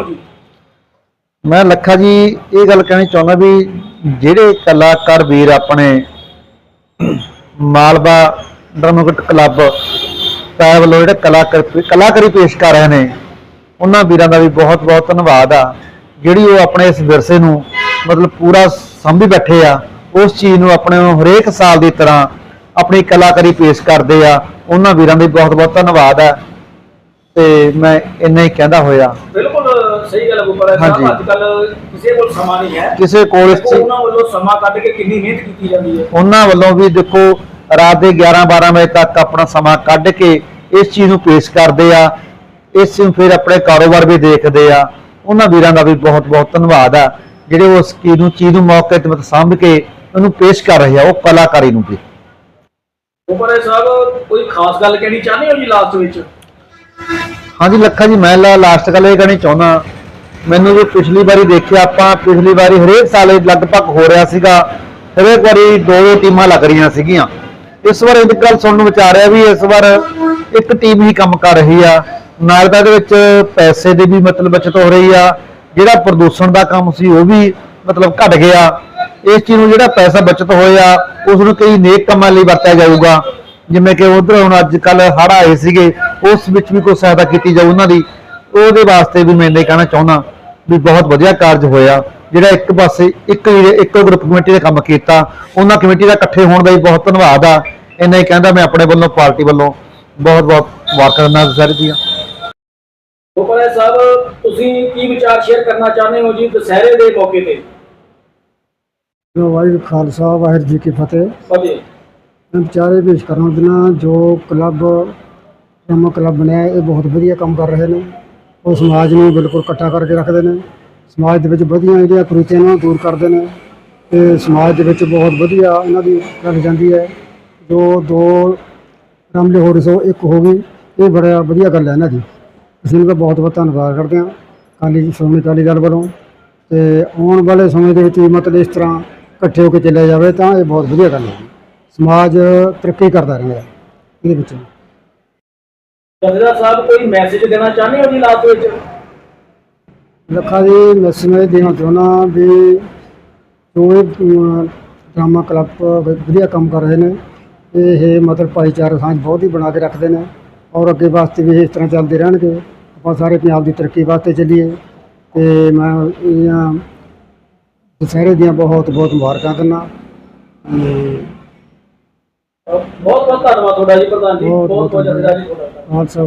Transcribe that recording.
ਹੋ ਜੀ। ਮੈਂ ਲੱਖਾ ਜੀ ਇਹ ਗੱਲ ਕਹਿਣੀ ਚਾਹੁੰਦਾ ਵੀ ਜਿਹੜੇ ਕਲਾਕਾਰ ਵੀਰ ਆਪਣੇ ਮਾਲਵਾ ਡਰਮਕਟ ਕਲੱਬ ਸਾਹਿਬ ਵੱਲੋਂ ਜਿਹੜੇ ਕਲਾਕਾਰ ਕਲਾਕਾਰੀ ਪੇਸ਼ ਕਰ ਰਹੇ ਨੇ ਉਹਨਾਂ ਵੀਰਾਂ ਦਾ ਵੀ ਬਹੁਤ ਬਹੁਤ ਧੰਨਵਾਦ ਆ। ਜਿਹੜੀ ਉਹ ਆਪਣੇ ਇਸ ਵਿਰਸੇ ਨੂੰ ਮਤਲਬ ਪੂਰਾ ਸੰਭੀ ਬੈਠੇ ਆ ਉਸ ਚੀਜ਼ ਨੂੰ ਆਪਣੇ ਹਰੇਕ ਸਾਲ ਦੀ ਤਰ੍ਹਾਂ ਆਪਣੀ ਕਲਾਕਾਰੀ ਪੇਸ਼ ਕਰਦੇ ਆ ਉਹਨਾਂ ਵੀਰਾਂ ਦਾ ਵੀ ਬਹੁਤ ਬਹੁਤ ਧੰਨਵਾਦ ਆ। ਤੇ ਮੈਂ ਇੰਨਾ ਹੀ ਕਹਿੰਦਾ ਹੋਇਆ। ਸਹੀ ਗੱਲ ਹੈ ਗੁਰਪ੍ਰੀਤ ਹਾਂਜੀ। ਸਾਹਿਬ ਅੱਜ ਕੱਲ ਕਿਸੇ ਕੋਲ ਸਮਾਂ ਨਹੀਂ ਹੈ। ਕਿਸੇ ਕੋਲ ਇਸ ਦੇਖੋ, ਚੀਜ਼ ਉਹਨਾਂ ਵੱਲੋਂ ਸਮਾਂ ਕੱਢ ਕੇ ਕਿੰਨੀ ਮਿਹਨਤ ਕੀਤੀ ਜਾਂਦੀ ਹੈ। ਉਹਨਾਂ ਵੱਲੋਂ ਵੀ ਦੇਖੋ ਰਾਤ ਦੇ 11 12 ਵਜੇ ਤੱਕ ਆਪਣਾ ਸਮਾਂ ਕੱਢ ਕੇ ਇਸ ਚੀਜ਼ ਨੂੰ ਪੇਸ਼ ਕਰਦੇ ਆ। ਇਸ ਨੂੰ ਫਿਰ ਆਪਣੇ ਕਾਰੋਬਾਰ ਵੀ ਦੇਖਦੇ ਆ। ਉਹਨਾਂ ਵੀਰਾਂ ਦਾ ਵੀ ਬਹੁਤ ਬਹੁਤ ਧੰਨਵਾਦ ਆ। ਜਿਹੜੇ ਉਸ ਚੀਜ਼ ਨੂੰ ਚੀਜ਼ ਨੂੰ ਮੌਕੇ ਤੇ ਮਤ ਸਾਂਭ ਕੇ ਉਹਨੂੰ ਪੇਸ਼ ਕਰ ਰਹੇ ਆ ਉਹ ਕਲਾਕਾਰੀ ਨੂੰ ਵੀ। ਗੁਰਪ੍ਰੀਤ ਸਾਹਿਬ ਕੋਈ ਖਾਸ ਗੱਲ ਕਹਿਣੀ ਚਾਹੁੰਦੇ ਹੋ ਜੀ ਲਾਸਟ ਵਿੱਚ? ਹਾਂਜੀ ਲੱਖਾ ਜੀ ਮੈਂ ਲਾਸਟ ਗੱਲ ਇਹ ਕਹਿਣੀ ਚਾਹੁੰਦਾ ਮੈਨੂੰ ਵੀ ਪਿਛਲੀ ਵਾਰੀ ਦੇਖਿਆ ਆਪਾਂ, ਪਿਛਲੀ ਵਾਰੀ ਹਰੇਕ ਸਾਲ ਇਹ ਲਗਭਗ ਹੋ ਰਿਹਾ ਸੀਗਾ। ਹਰੇਕ ਵਾਰੀ ਦੋ ਦੋ ਟੀਮਾਂ ਲੱਗ ਰਹੀਆਂ ਸੀਗੀਆਂ। ਇਸ ਵਾਰ ਇੱਕ ਗੱਲ ਸੁਣਨ ਨੂੰ ਵਿਚਾਰ ਰਿਹਾ ਵੀ ਇਸ ਵਾਰ ਇੱਕ ਟੀਮ ਹੀ ਕੰਮ ਕਰ ਰਹੀ ਆ। ਨਾਲ ਤਾਂ ਇਹਦੇ ਵਿੱਚ ਪੈਸੇ ਦੀ ਵੀ ਮਤਲਬ ਬਚਤ ਹੋ ਰਹੀ ਆ। ਜਿਹੜਾ ਪ੍ਰਦੂਸ਼ਣ ਦਾ ਕੰਮ ਸੀ ਉਹ ਵੀ ਮਤਲਬ ਘਟ ਗਿਆ। ਇਸ ਚੀਜ਼ ਨੂੰ ਜਿਹੜਾ ਪੈਸਾ ਬਚਤ ਹੋਇਆ, ਉਸ ਨੂੰ ਕਈ ਨੇਕ ਕੰਮਾਂ ਲਈ ਵਰਤਿਆ ਜਾਊਗਾ। ਜਿਵੇਂ ਕਿ ਉਧਰ ਹੁਣ ਅੱਜ ਕੱਲ ਹੜ੍ਹ ਆਏ ਸੀਗੇ, ਉਸ ਵਿੱਚ ਵੀ ਕੋਈ ਸਹਾਇਤਾ ਕੀਤੀ ਜਾਊ ਉਹਨਾਂ ਦੀ। ਉਹਦੇ ਵਾਸਤੇ ਵੀ ਮੈਂ ਇਹ ਕਹਿਣਾ ਚਾਹੁੰਦਾ। ਵੀ ਬਹੁਤ ਵਧੀਆ ਕਾਰਜ ਹੋਇਆ। ਜਿਹੜਾ ਇੱਕ ਪਾਸੇ ਇੱਕ ਇੱਕੋ ਗਰੁੱਪ ਕਮੇਟੀ ਨੇ ਕੰਮ ਕੀਤਾ। ਉਹਨਾਂ ਕਮੇਟੀ ਦਾ ਇਕੱਠੇ ਹੋਣ ਦਾ ਵੀ ਬਹੁਤ ਧੰਨਵਾਦ ਆ। ਇੰਨਾ ਹੀ ਕਹਿੰਦਾ ਮੈਂ ਆਪਣੇ ਵੱਲੋਂ ਪਾਰਟੀ ਵੱਲੋਂ ਬਹੁਤ ਬਹੁਤ ਮੁਬਾਰਕਾਂ ਦਿੰਦਾ ਸਾਰੇ ਦੀਆਂ ਗੁਰਪ੍ਰੀਤ ਸਾਹਿਬ ਤੁਸੀਂ ਕੀ ਵਿਚਾਰ ਸ਼ੇਅਰ ਕਰਨਾ ਚਾਹੁੰਦੇ ਹੋ ਜੀ ਦੁਸਹਿਰੇ ਦੇ ਮੌਕੇ ਤੇ? ਜੋ ਵਾਹਿਗੁਰੂ ਖਾਲਸਾ ਵਾਹਿਗੁਰੂ ਜੀ ਕੀ ਫਤਿਹ। ਫਤਿਹ ਮੈਂ ਵਿਚਾਰੇ ਪੇਸ਼ ਕਰਨਾ ਬਿਨਾ ਜੋ ਕਲੱਬ ਰਮਾ ਕਲੱਬ ਬਣਿਆ ਇਹ ਬਹੁਤ ਵਧੀਆ ਕੰਮ ਕਰ ਰਹੇ ਨੇ। ਉਹ ਸਮਾਜ ਨੂੰ ਬਿਲਕੁਲ ਇਕੱਠਾ ਕਰਕੇ ਰੱਖਦੇ ਨੇ। ਸਮਾਜ ਦੇ ਵਿੱਚ ਵਧੀਆ ਜਿਹੜੀਆਂ ਕੁਰੀਤੀਆਂ ਨੂੰ ਦੂਰ ਕਰਦੇ ਨੇ ਤੇ ਸਮਾਜ ਦੇ ਵਿੱਚ ਬਹੁਤ ਵਧੀਆ ਇਹਨਾਂ ਦੀ ਗੱਲ ਜਾਂਦੀ ਹੈ। ਜੋ ਦੋ ਰਮਲੇ ਹੋ ਰਹੇ ਸੋ ਇੱਕ ਹੋ ਗਈ, ਇਹ ਬੜਾ ਵਧੀਆ ਗੱਲ ਹੈ ਇਹਨਾਂ ਦੀ। ਅਸੀਂ ਇਹਨਾਂ ਦਾ ਬਹੁਤ ਬਹੁਤ ਧੰਨਵਾਦ ਕਰਦੇ ਹਾਂ। ਕਾਲੀ ਸ਼੍ਰੋਮਣੀ ਅਕਾਲੀ ਦਲ ਵੱਲੋਂ ਤੇ ਆਉਣ ਵਾਲੇ ਸਮੇਂ ਦੇ ਵਿੱਚ ਵੀ ਮਤਲਬ ਇਸ ਤਰ੍ਹਾਂ ਇਕੱਠੇ ਹੋ ਕੇ ਚੱਲਿਆ ਜਾਵੇ ਤਾਂ ਇਹ ਬਹੁਤ ਵਧੀਆ ਗੱਲ ਹੈ। ਸਮਾਜ ਤਰੱਕੀ ਕਰਦਾ ਰਹਿੰਦਾ ਇਹਦੇ ਵਿੱਚ ਜਥੇਦਾਰ ਸਾਹਿਬ ਕੋਈ ਮੈਸੇਜ ਦੇਣਾ ਚਾਹੁੰਦੇ ਹੋ ਜੀ ਲਾਸਟ ਵਿੱਚ? ਲੱਖਾ ਜੀ ਮੈਸੇਜ ਦੇਣਾ ਚਾਹੁੰਦਾ ਵੀ ਜੋ ਇਹ ਅਮ, ਡਰਾਮਾ ਕਲੱਬ ਵਧੀਆ ਕੰਮ ਕਰ ਰਹੇ ਨੇ ਇਹ ਮਤਲਬ ਭਾਈਚਾਰਾ ਸਾਂਝ ਬਹੁਤ ਹੀ ਬਣਾ ਕੇ ਰੱਖਦੇ ਨੇ ਔਰ ਅੱਗੇ ਵਾਸਤੇ ਵੀ ਇਹ ਇਸ ਤਰ੍ਹਾਂ ਚੱਲਦੇ ਰਹਿਣਗੇ। ਆਪਾਂ ਸਾਰੇ ਪੰਜਾਬ ਦੀ ਤਰੱਕੀ ਵਾਸਤੇ ਚੱਲੀਏ ਤੇ ਮੈਂ ਇਹਨਾਂ ਦੁਸਹਿਰੇ ਦੀਆਂ ਬਹੁਤ ਬਹੁਤ ਮੁਬਾਰਕਾਂ ਦਿੰਦਾ ਬਹੁਤ ਬਹੁਤ ਧੰਨਵਾਦ ਤੁਹਾਡਾ ਜੀ ਪ੍ਰਧਾਨ ਜੀ। ਬਹੁਤ ਬਹੁਤ ਬਹੁਤ ਬਹੁਤ ਜਥੇਦਾਰ ਜੀ ਤੁਹਾਡਾ ਖਾਲਸਾ